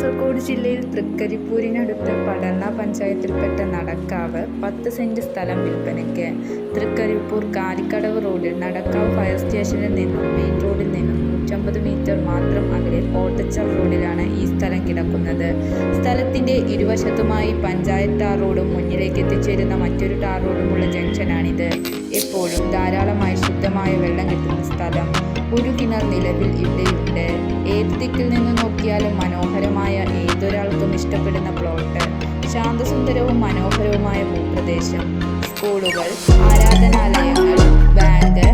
കാസർഗോഡ് ജില്ലയിൽ തൃക്കരിപ്പൂരിനടുത്ത് പടന്ന പഞ്ചായത്തിൽപ്പെട്ട നടക്കാവ് പത്ത് സെന്റ് സ്ഥലം വിൽപ്പനയ്ക്ക്. തൃക്കരിപ്പൂർ കാലിക്കടവ് റോഡിൽ നടക്കാവ് ഫയർ സ്റ്റേഷനിൽ നിന്നും മെയിൻ റോഡിൽ നിന്നും നൂറ്റമ്പത് മീറ്റർ മാത്രം അകലെ കോട്ടച്ചൽ റോഡിലാണ് ഈ സ്ഥലം കിടക്കുന്നത്. സ്ഥലത്തിന്റെ ഇരുവശത്തുമായി പഞ്ചായത്ത് ടാർ റോഡും മുന്നിലേക്ക് എത്തിച്ചേരുന്ന മറ്റൊരു ടാർ റോഡുമുള്ള ജംഗ്ഷനാണിത്. എപ്പോഴും ധാരാളമായി ശുദ്ധമായ വെള്ളം കിട്ടുന്ന സ്ഥലം. ഒരു കിണർ നിലവിൽ ഇവിടെയുണ്ട്. ഏത് ദിക്കിൽ നിന്ന് നോക്കിയാലും മനോഹരമായ ഏതൊരാൾക്കും ഇഷ്ടപ്പെടുന്ന പ്ലോട്ട് ശാന്തസുന്ദരവും മനോഹരവുമായ ഭൂപ്രദേശം. സ്കൂളുകൾ ആരാധനാലയങ്ങൾ ബാങ്ക്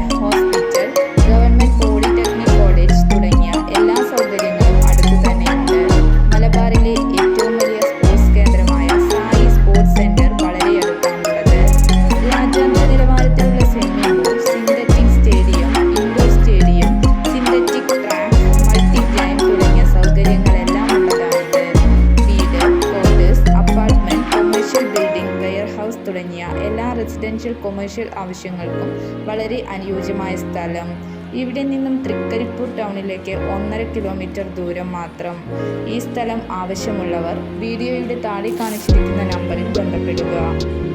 എല്ലാ റെസിഡൻഷ്യൽ കൊമേഴ്ഷ്യൽ ആവശ്യങ്ങൾക്കും വളരെ അനുയോജ്യമായ സ്ഥലം. ഇവിടെ നിന്നും തൃക്കരിപ്പൂർ ടൗണിലേക്ക് ഒന്നര കിലോമീറ്റർ ദൂരം മാത്രം. ഈ സ്ഥലം ആവശ്യമുള്ളവർ വീഡിയോയുടെ താഴെ കാണിച്ചിരിക്കുന്ന നമ്പറിൽ ബന്ധപ്പെടുക.